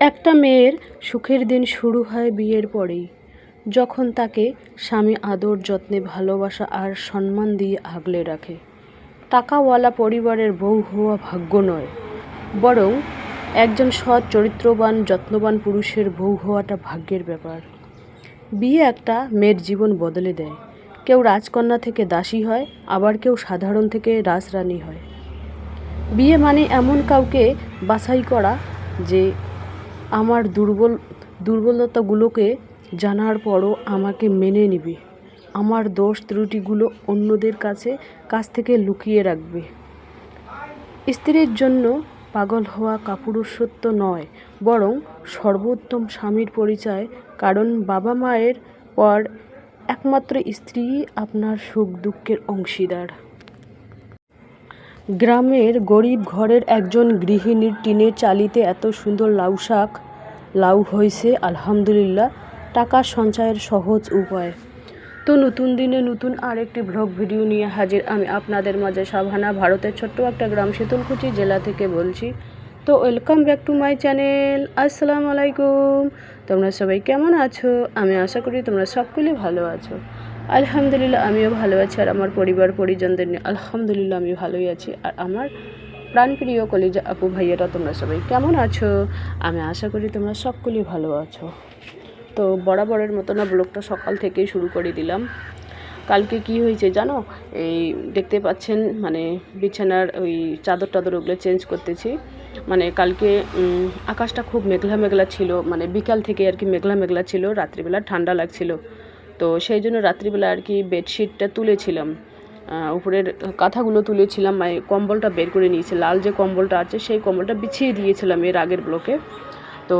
একটা মেয়ের সুখের দিন শুরু হয় বিয়ের পরেই। যখন তাকে স্বামী আদর, যত্নে ভালোবাসা আর সম্মান দিয়ে আগলে রাখে। টাকাওয়ালা পরিবারের বউ হওয়া ভাগ্য নয়, বরং একজন সৎ, চরিত্রবান, যত্নবান পুরুষের বউ হওয়াটা ভাগ্যের ব্যাপার। বিয়ে একটা মেয়ের জীবন বদলে দেয়। কেউ রাজকন্যা থেকে দাসী হয়, আবার কেউ সাধারণ থেকে রাজরানী হয়। বিয়ে মানে এমন কাউকে বাছাই করা যে আমার দুর্বল, দুর্বলতাগুলোকে জানার পরও আমাকে মেনে নেবে। আমার দোষ ত্রুটিগুলো অন্যদের কাছে, কাছ থেকে লুকিয়ে রাখবে। স্ত্রীর জন্য পাগল হওয়া কাপুরুষত্ব নয়, বরং সর্বোত্তম স্বামীর পরিচয়, কারণ বাবা মায়ের পর একমাত্র স্ত্রীই আপনার সুখ দুঃখের অংশীদার। গ্রামের গরিব ঘরের একজন গৃহিণীর টিনের চালিতে এত সুন্দর লাউ শাক, লাউ হয়েছে আলহামদুলিল্লাহ, টাকা সঞ্চয়ের সহজ উপায়। তো নতুন দিনে নতুন আরেকটি ব্লগ ভিডিও নিয়ে হাজির আমি আপনাদের মাঝে সাভানা, ভারতের ছোট্ট একটা গ্রাম শীতলকুচি জেলা থেকে বলছি। তো welcome back to my channel আসসালামু আলাইকুম। তোমরা সবাই কেমন আছো? আমি আশা করি তোমরা সকলেই ভালো আছো। আলহামদুলিল্লাহ, আমিও ভালো আছি আর আমার পরিবার, পরিজনদের নিয়ে আলহামদুলিল্লাহ আমি ভালোই আছি। আর আমার প্রাণপ্রিয় কলিজা আপু ভাইয়েরা, তোমরা সবাই কেমন আছো? আমি আশা করি তোমরা সকলেই ভালো আছো। তো বরাবরের মতো না, ব্লগটা সকাল থেকেই শুরু করে দিলাম। কালকে কি হয়েছে জানো? এই দেখতে পাচ্ছেন মানে বিছানার ওই চাদর টাদর ওগুলো চেঞ্জ করতেছি। মানে কালকে আকাশটা খুব মেঘলা মেঘলা ছিল মানে বিকাল থেকে আর কি মেঘলা মেঘলা ছিল, রাত্রিবেলা ঠান্ডা লাগছিল। তো সেই জন্য রাত্রিবেলা আর কি বেডশিটটা তুলেছিলাম। উপরের কাঁথাগুলো তুলেছিলাম মানে কম্বলটা বের করে নিয়েছি। লাল যে কম্বলটা আছে, সেই কম্বলটা বিছিয়ে দিয়েছিলাম এর আগের ব্লকে তো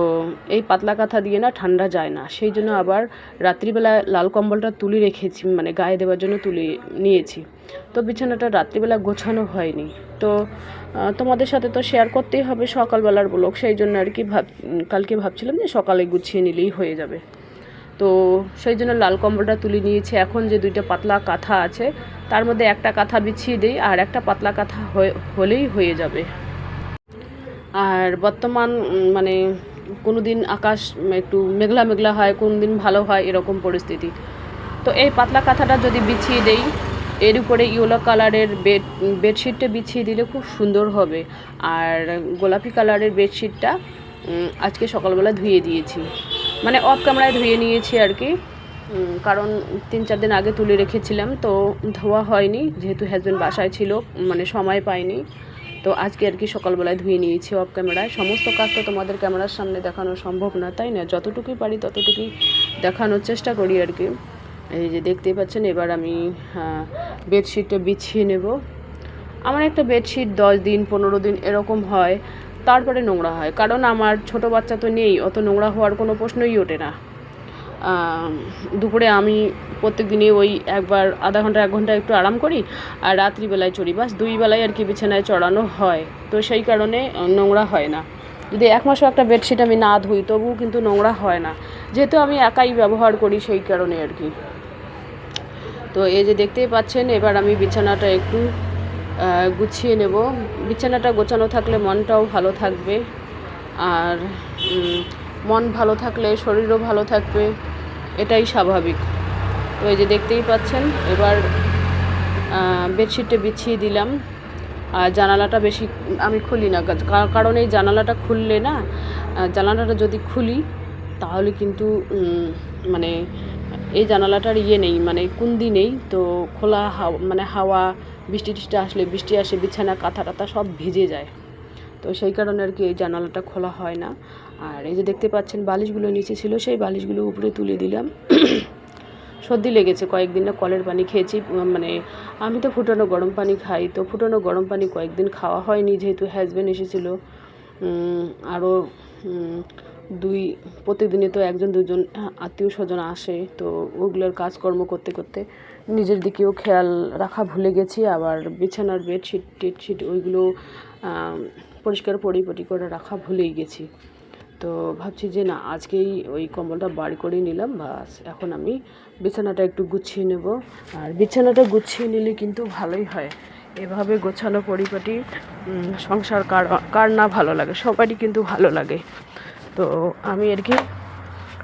এই পাতলা কাঁথা দিয়ে না ঠান্ডা যায় না। সেই জন্য আবার রাত্রিবেলা লাল কম্বলটা তুলে রেখেছি মানে গায়ে দেওয়ার জন্য তুলে নিয়েছি। তো বিছানাটা রাত্রিবেলা গোছানো হয়নি। তো তোমাদের সাথে তো শেয়ার করতেই হবে সকালবেলার ব্লগ সেই জন্য আর কি ভাব, কালকে ভাবছিলাম যে সকালে গুছিয়ে নিলেই হয়ে যাবে। তো সেই জন্য লাল কম্বলটা তুলে নিয়েছি। এখন যে দুইটা পাতলা কাঁথা আছে, তার মধ্যে একটা কাঁথা বিছিয়ে দিই আর একটা পাতলা কাঁথা হলেই হয়ে যাবে। আর বর্তমান মানে কোনো দিন আকাশ একটু মেঘলা মেঘলা হয় কোন দিন ভালো হয়, এরকম পরিস্থিতি। তো এই পাতলা কাঁথাটা যদি বিছিয়ে দেই, এর উপরে ইয়েলো কালারের বেড, বেডশিটটা বিছিয়ে দিলে খুব সুন্দর হবে। আর গোলাপি কালারের বেডশিটটা আজকে সকালবেলা ধুয়ে দিয়েছি। মানে অফ ক্যামেরায় ধুয়ে নিয়েছি আর কি। কারণ তিন চার দিন আগে তুলে রেখেছিলাম, তো ধোয়া হয়নি, যেহেতু হাজব্যান্ড বাসায় ছিল মানে সময় পাইনি। তো আজকে আর কি সকালবেলায় ধুয়ে নিয়েছি অফ ক্যামেরায় সমস্ত কাজ তো তোমাদের ক্যামেরার সামনে দেখানো সম্ভব না, তাই না? যতটুকুই পারি ততটুকুই দেখানোর চেষ্টা করি আর কি। এই যে দেখতেই পাচ্ছেন, এবার আমি বেডশিটটা বিছিয়ে নেব। আমার একটা বেডশিট দশ দিন, পনেরো দিন এরকম হয়। তারপরে নোংরা হয়। কারণ আমার ছোট বাচ্চা তো নেই, অত নোংরা হওয়ার কোনো প্রশ্নই ওঠে না। দুপুরে আমি প্রত্যেক দিনই ওই একবার আধা ঘণ্টা, এক ঘণ্টা একটু আরাম করি আর রাত্রিবেলায় চড়ি। বাস দুই বেলায় আর কি বিছানায় চড়ানো হয়। তো সেই কারণে নোংরা হয় না। যদি এক মাসও একটা বেডশিট আমি না ধুই, তবুও কিন্তু নোংরা হয় না। যেহেতু আমি একাই ব্যবহার করি সেই কারণে আর কি। তো এই যে দেখতেই পাচ্ছেন, এবার আমি বিছানাটা একটু গুছিয়ে নেব। বিছানাটা গোছানো থাকলে মনটাও ভালো থাকবে। আর মন ভালো থাকলে শরীরও ভালো থাকবে। এটাই স্বাভাবিক। তো এই যে দেখতেই পাচ্ছেন, এবার বেডশিটটা বিছিয়ে দিলাম। আর জানালাটা বেশি, আমি খুলি না। কারণ এই জানালাটা খুললে না জানালাটা যদি খুলি, তাহলে কিন্তু মানে এই জানালাটার ইয়ে নেই মানে কুন্দি নেই। তো খোলা হাওয়া মানে হাওয়া বৃষ্টি টিষ্টি আসলে বৃষ্টি আসে, বিছানা, কাঁথা টাথা সব ভিজে যায়। তো সেই কারণে আর কি এই জানালাটা খোলা হয় না। আর এই যে দেখতে পাচ্ছেন, বালিশগুলো নিচে ছিল, সেই বালিশগুলো উপরে তুলে দিলাম। সর্দি লেগেছে, কয়েকদিন না কলের পানি খেয়েছি মানে আমি তো ফুটানো গরম পানি খাই, তো ফুটানো গরম পানি কয়েকদিন খাওয়া হয়নি, যেহেতু হাজব্যান্ড এসেছিল। আরও দুই প্রতিদিনে তো একজন, দুজন আত্মীয় স্বজন আসে, তো ওগুলোর কাজকর্ম করতে করতে নিজের দিকেও খেয়াল রাখা ভুলে গেছি। আবার বিছানার বেডশিট টেডশিট ওইগুলো পরিষ্কার পরিপাটি করে রাখা ভুলেই গেছি। তো ভাবছি যে না, আজকেই ওই কম্বলটা বার করে নিলাম, বাস। এখন আমি বিছানাটা একটু গুছিয়ে নেব। আর বিছানাটা গুছিয়ে নিলে কিন্তু ভালোই হয়। এভাবে গোছানো পরিপাটি সংসার কার কার না ভালো লাগে, সবারই কিন্তু ভালো লাগে। তো আমি আর কি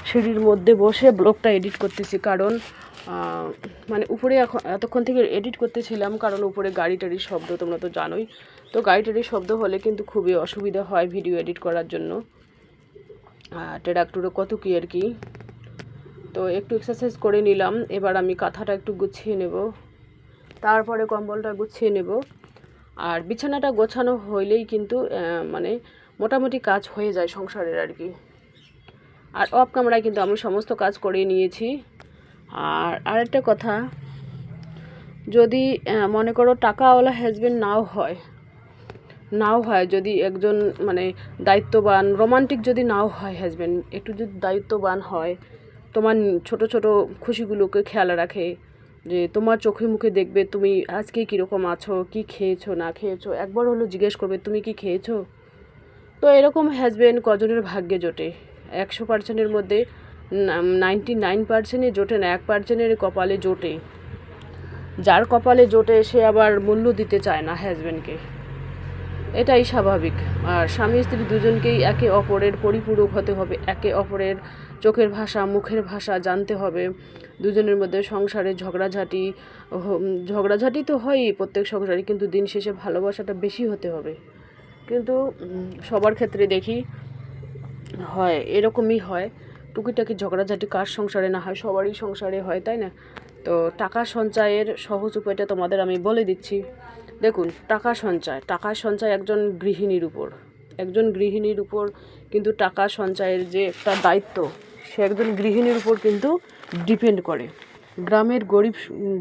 সিঁড়ির মধ্যে বসে ব্লগটা এডিট করতেছি, কারণ মানে উপরে এখন এতক্ষণ থেকে এডিট করতেছিলাম কারণ উপরে গাড়ি টাড়ির শব্দ, তোমরা তো জানোই। তো গাড়ি টাড়ির শব্দ হলে কিন্তু খুবই অসুবিধা হয় ভিডিও এডিট করার জন্য। ট্রাক্টরে কত কি আর কি। তো একটু এক্সারসাইজ করে নিলাম, এবার আমি কাঁথাটা একটু গুছিয়ে নেব। তারপরে কম্বলটা গুছিয়ে নেব। আর বিছানাটা গোছানো হইলেই কিন্তু মানে মোটামুটি কাজ হয়ে যায় সংসারের আর কি। আর অফ ক্যামেরায় কিন্তু আমি সমস্ত কাজ করে নিয়েছি। আর আরেকটা কথা, যদি মনে করো টাকাওয়ালা হাজবেন্ড নাও হয় নাও হয় যদি একজন মানে দায়িত্ববান রোমান্টিক যদি নাও হয় হাজবেন্ড একটু যদি দায়িত্ববান হয়, তোমার ছোট ছোট খুশিগুলোকে খেয়াল রাখে যে তোমার চোখে মুখে দেখবে তুমি আজকে কীরকম আছো, কি খেয়েছো, না খেয়েছো। একবার হলো জিজ্ঞেস করবে, তুমি কি খেয়েছো? তো এরকম হ্যাজবেন্ড কজনের ভাগ্যে জোটে। একশো পার্সেন্টের মধ্যে নাইনটি নাইন পার্সেন্টই জোটে না, এক পার্সেন্টের কপালে জোটে। যার কপালে জোটে, সে আবার মূল্য দিতে চায় না হ্যাজবেন্ডকে এটাই স্বাভাবিক। আর স্বামী স্ত্রী দুজনকেই একে অপরের পরিপূরক হতে হবে। একে অপরের চোখের ভাষা, মুখের ভাষা জানতে হবে। দুজনের মধ্যে সংসারে ঝগড়াঝাটি ঝগড়াঝাটি তো হয়ই প্রত্যেক সংসারে, কিন্তু দিন শেষে ভালোবাসাটা বেশি হতে হবে। কিন্তু সবার ক্ষেত্রে দেখি, হয়, এরকমই হয়। টুকিটাকি ঝগড়াঝাটি কার সংসারে না হয়? সবারই সংসারে হয়, তাই না? তো টাকা সঞ্চয়ের সহজ উপায়টা তোমাদের আমি বলে দিচ্ছি। দেখুন, টাকা সঞ্চয়। টাকা সঞ্চয় একজন গৃহিণীর উপর। একজন গৃহিণীর উপর কিন্তু টাকা সঞ্চয়ের যে একটা দায়িত্ব, সে একজন গৃহিণীর উপর কিন্তু ডিপেন্ড করে। গ্রামের গরিব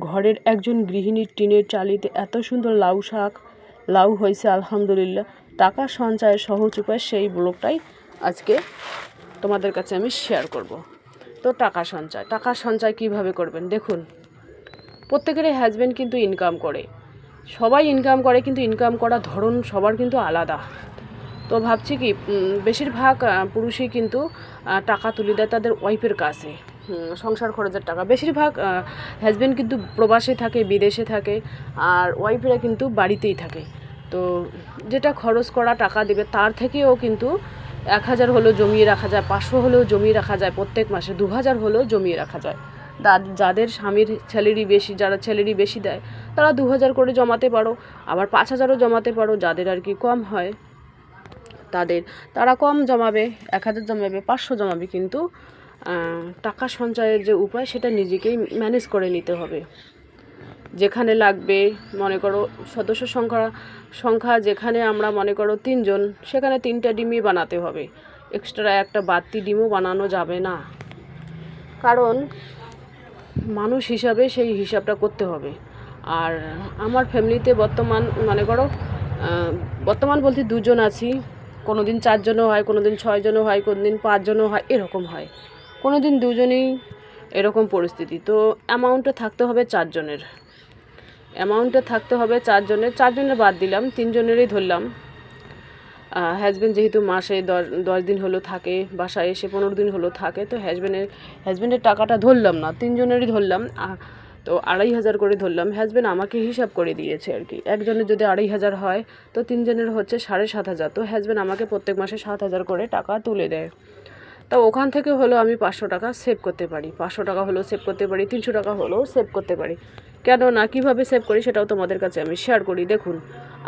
ঘরের একজন গৃহিণীর টিনের চালিতে এত সুন্দর লাউ শাক, লাউ হয়েছে আলহামদুলিল্লাহ। টাকা সঞ্চয়ের সহজ উপায় সেই ব্লগটাই আজকে তোমাদের কাছে আমি শেয়ার করব। তো টাকা সঞ্চয় টাকা সঞ্চয় কীভাবে করবেন? দেখুন, প্রত্যেকেরই হাজব্যান্ড কিন্তু ইনকাম করে। সবাই ইনকাম করে, কিন্তু ইনকাম করার ধরন সবার কিন্তু আলাদা। তো ভাবছি কি বেশিরভাগ পুরুষই কিন্তু টাকা তুলে দেয় তাদের ওয়াইফের কাছে। সংসার খরচের টাকা। বেশিরভাগ হাজব্যান্ড কিন্তু প্রবাসে থাকে, বিদেশে থাকে, আর ওয়াইফেরা কিন্তু বাড়িতেই থাকে। তো যেটা খরচ করা টাকা দেবে, তার থেকেও কিন্তু এক হাজার হলেও জমিয়ে রাখা যায়, পাঁচশো হলেও জমিয়ে রাখা যায় প্রত্যেক মাসে, দু হাজার হলেও জমিয়ে রাখা যায়। যাদের স্বামীর স্যালারি বেশি, যারা স্যালারি বেশি দেয়, তারা দু হাজার করে জমাতে পারো, আবার পাঁচ হাজারও জমাতে পারো, যাদের আর কি কম হয় তাদের, তারা কম জমাবে, এক হাজার জমাবে, পাঁচশো জমাবে, কিন্তু টাকা সঞ্চয়ের যে উপায়, সেটা নিজেকেই ম্যানেজ করে নিতে হবে। যেখানে লাগবে, মনে করো সদস্য সংখ্যা সংখ্যা যেখানে আমরা মনে করো তিনজন, সেখানে তিনটা ডিমই বানাতে হবে। এক্সট্রা একটা বাড়তি ডিমও বানানো যাবে না। কারণ মানুষ হিসাবে সেই হিসাবটা করতে হবে। আর আমার ফ্যামিলিতে বর্তমান, মনে করো বর্তমান বলতে দুজন আছি। কোনো দিন চারজনও হয় কোনো দিন ছয়জনও হয় কোনো দিন পাঁচজনও হয়, এরকম হয়। কোনো দিন দুজনেই এরকম পরিস্থিতি। তো অ্যামাউন্টটা থাকতে হবে চারজনের। অ্যামাউন্টটা থাকতে হবে চারজনের চারজনের বাদ দিলাম, তিনজনেরই ধরলাম। হ্যাজব্যান্ড যেহেতু মাসে দশ দিন হলো থাকে, বাসায় এসে পনেরো দিন হলো থাকে, তো হ্যাজব্যান্ডের হ্যাজব্যান্ডের টাকাটা ধরলাম না, তিনজনেরই ধরলাম তো আড়াই হাজার করে ধরলাম। হ্যাজব্যান্ড আমাকে হিসাব করে দিয়েছে আর কি। একজনের যদি আড়াই হাজার হয়, তো তিনজনের হচ্ছে সাড়ে সাত হাজার। তো হ্যাজব্যান্ড আমাকে প্রত্যেক মাসে সাত হাজার করে টাকা তুলে দেয়। তা ওখান থেকে হলো আমি পাঁচশো টাকা সেভ করতে পারি। পাঁচশো টাকা হলেও সেভ করতে পারি, তিনশো টাকা হলেও সেভ করতে পারি। কেন না কীভাবে সেভ করি সেটাও তোমাদের কাছে আমি শেয়ার করি। দেখুন,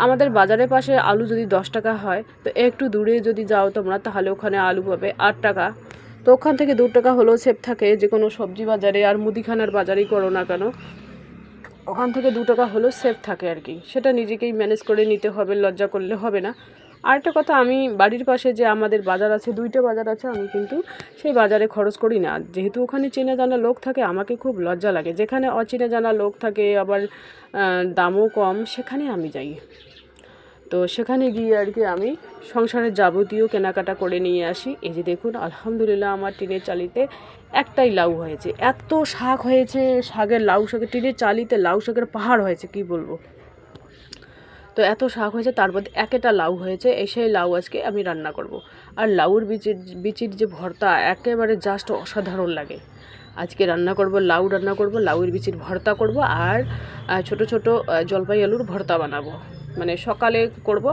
আমাদের বাজারের পাশে আলু যদি দশ টাকা হয়, তো একটু দূরে যদি যাও তোমরা, তাহলে ওখানে আলু পাবে আট টাকা। তো ওখান থেকে দু টাকা হলেও সেভ থাকে, যে কোনো সবজি বাজারে আর মুদিখানার বাজারেই করো না কেন। ওখান থেকে দু টাকা হলেও সেভ থাকে আর কি। সেটা নিজেকেই ম্যানেজ করে নিতে হবে, লজ্জা করলে হবে না। আরেকটা কথা, আমি বাড়ির পাশে যে আমাদের বাজার আছে, দুইটা বাজার আছে, আমি কিন্তু সেই বাজারে খরচ করি না। যেহেতু ওখানে চেনা জানা লোক থাকে, আমাকে খুব লজ্জা লাগে। যেখানে অচেনা জানা লোক থাকে, আবার দামও কম, সেখানে আমি যাই। তো সেখানে গিয়ে আর কি আমি সংসারের যাবতীয় কেনাকাটা করে নিয়ে আসি। এই যে দেখুন, আলহামদুলিল্লাহ আমার টিনের চালিতে একটাই লাউ হয়েছে। এত শাক হয়েছে, শাকের লাউ শাকের, টিনের চালিতে লাউ শাকের পাহাড় হয়েছে, কি বলব? তো এত শাক হয়েছে, তার মধ্যে একটা লাউ হয়েছে, এই সেই লাউ আজকে আমি রান্না করব। আর লাউর বিচির বিচির যে ভর্তা, একেবারে জাস্ট অসাধারণ লাগে। আজকে রান্না করব, লাউ রান্না করব লাউয়ের বিচির ভর্তা করব, আর ছোট ছোট জলপাই আলুর ভর্তা বানাবো। মানে সকালে করব,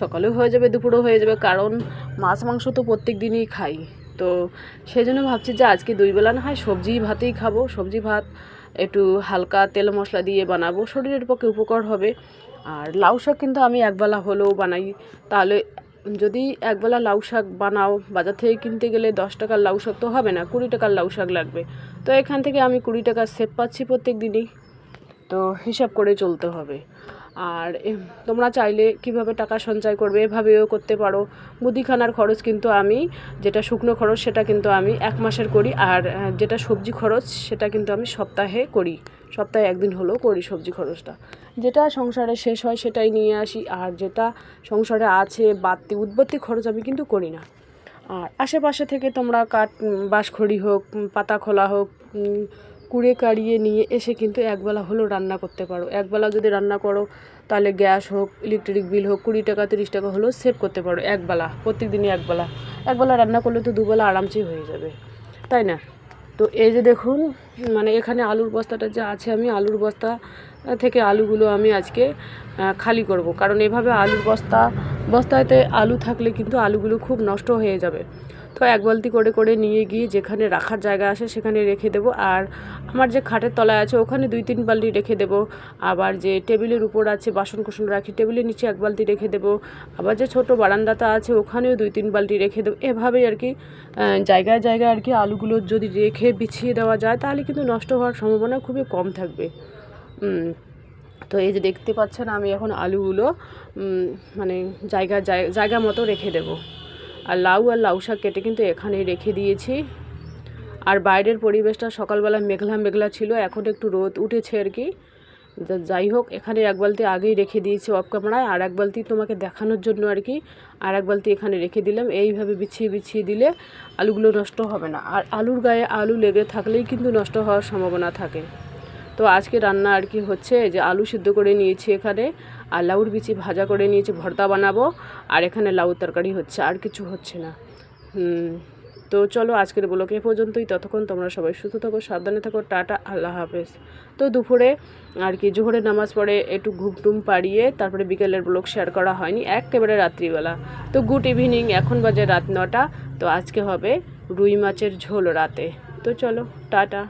সকালেও হয়ে যাবে, দুপুরেও হয়ে যাবে, কারণ মাছ, মাংস তো প্রত্যেক দিনই খাই। তো সেই জন্য ভাবছি যে আজকে দুই বেলা না হয় সবজি ভাতেই খাব, সবজি ভাত, একটু হালকা তেল মশলা দিয়ে বানাবো, শরীরের পক্ষে উপকার হবে। আর লাউ শাক কিন্তু আমি একবেলা হলেও বানাই। তাহলে যদি একবেলা লাউ শাক বানাও, বাজার থেকে কিনতে গেলে দশ টাকার লাউ শাক তো হবে না, কুড়ি টাকার লাউ শাক লাগবে। তো এখান থেকে আমি কুড়ি টাকা সেভ পাচ্ছি প্রত্যেক দিনই। তো হিসাব করে চলতে হবে। আর তোমরা চাইলে কীভাবে টাকা সঞ্চয় করবে এভাবেও করতে পারো। মুদিখানার খরচ কিন্তু আমি, যেটা শুকনো খরচ সেটা কিন্তু আমি এক মাসের করি আর যেটা সবজি খরচ সেটা কিন্তু আমি সপ্তাহে করি। সপ্তাহে একদিন হলেও করি সবজি খরচটা। যেটা সংসারে শেষ হয় সেটাই নিয়ে আসি আর যেটা সংসারে আছে বাড়তি উৎপত্তি খরচ আমি কিন্তু করি না। আর আশেপাশে থেকে তোমরা কাঠ বাঁশখড়ি হোক পাতা খোলা হোক কুড়ে কাড়িয়ে নিয়ে এসে কিন্তু একবেলা হলেও রান্না করতে পারো। একবেলা যদি রান্না করো, তাহলে গ্যাস হোক, ইলেকট্রিক বিল হোক, কুড়ি টাকা, তিরিশ টাকা হলেও সেভ করতে পারো একবেলা প্রত্যেক দিনই একবেলা। একবেলা রান্না করলে তো দুবেলা আরামসেই হয়ে যাবে, তাই না? তো এই যে দেখুন মানে এখানে আলুর বস্তাটা যে আছে, আমি আলুর বস্তা থেকে আলুগুলো আমি আজকে খালি করব। কারণ এভাবে আলুর বস্তা, বস্তাতে আলু থাকলে কিন্তু আলুগুলো খুব নষ্ট হয়ে যাবে। তো এক বালতি করে করে নিয়ে গিয়ে যেখানে রাখার জায়গা আছে সেখানে রেখে দেবো। আর আমার যে খাটের তলায় আছে ওখানে দুই তিন বালতি রেখে দেবো। আবার যে টেবিলের উপর আছে বাসন কুসন রাখি, টেবিলের নিচে এক বালতি রেখে দেবো। আবার যে ছোট বারান্দাটা আছে ওখানেও দুই তিন বালতি রেখে দেবো। এভাবেই আর কি জায়গায় জায়গায় আর কি আলুগুলো যদি রেখে বিছিয়ে দেওয়া যায় তাহলে কিন্তু নষ্ট হওয়ার সম্ভাবনা খুবই কম থাকবে। তো এই যে দেখতে পাচ্ছেন আমি এখন আলুগুলো মানে জায়গা জায়গা মতো রেখে দেবো। আর লাউ আর লাউ শাক কেটে কিন্তু এখানেই রেখে দিয়েছি। আর বাইরের পরিবেশটা সকালবেলা মেঘলা মেঘলা ছিল, এখন একটু রোদ উঠেছে আর কি। যাই হোক, এখানে এক বালতি আগেই রেখে দিয়েছি অফ ক্যামেরায়, আর এক বালতি তোমাকে দেখানোর জন্য আর কি, আর এক বালতি এখানে রেখে দিলাম। এইভাবে বিছিয়ে বিছিয়ে দিলে আলুগুলো নষ্ট হবে না। আর আলুর গায়ে আলু লেগে থাকলেই কিন্তু নষ্ট হওয়ার সম্ভাবনা থাকে। তো আজকে রান্না আর কি হচ্ছে যে আলু সিদ্ধ করে নিয়েছি এখানে। আর লাউর বিচি ভাজা করে নিয়েছি, ভর্তা বানাবো। আর এখানে লাউ তরকারি হচ্ছে, আর কিছু হচ্ছে না। তো চলো আজকের ব্লগ এ পর্যন্তই। ততক্ষণ তোমরা সবাই সুস্থ থাকো, সাবধানে থাকো, টাটা, আল্লাহ হাফেজ। তো দুপুরে আর কি জোহরের নামাজ পড়ে একটু ঘুমটুম পাড়িয়ে তারপরে বিকেলের ব্লগ শেয়ার করা হয়নি, একেবারে রাত্রিবেলা। তো গুড ইভিনিং এখন বাজে রাত নটা। তো আজকে হবে রুই মাছের ঝোল রাতে। তো চলো, টাটা।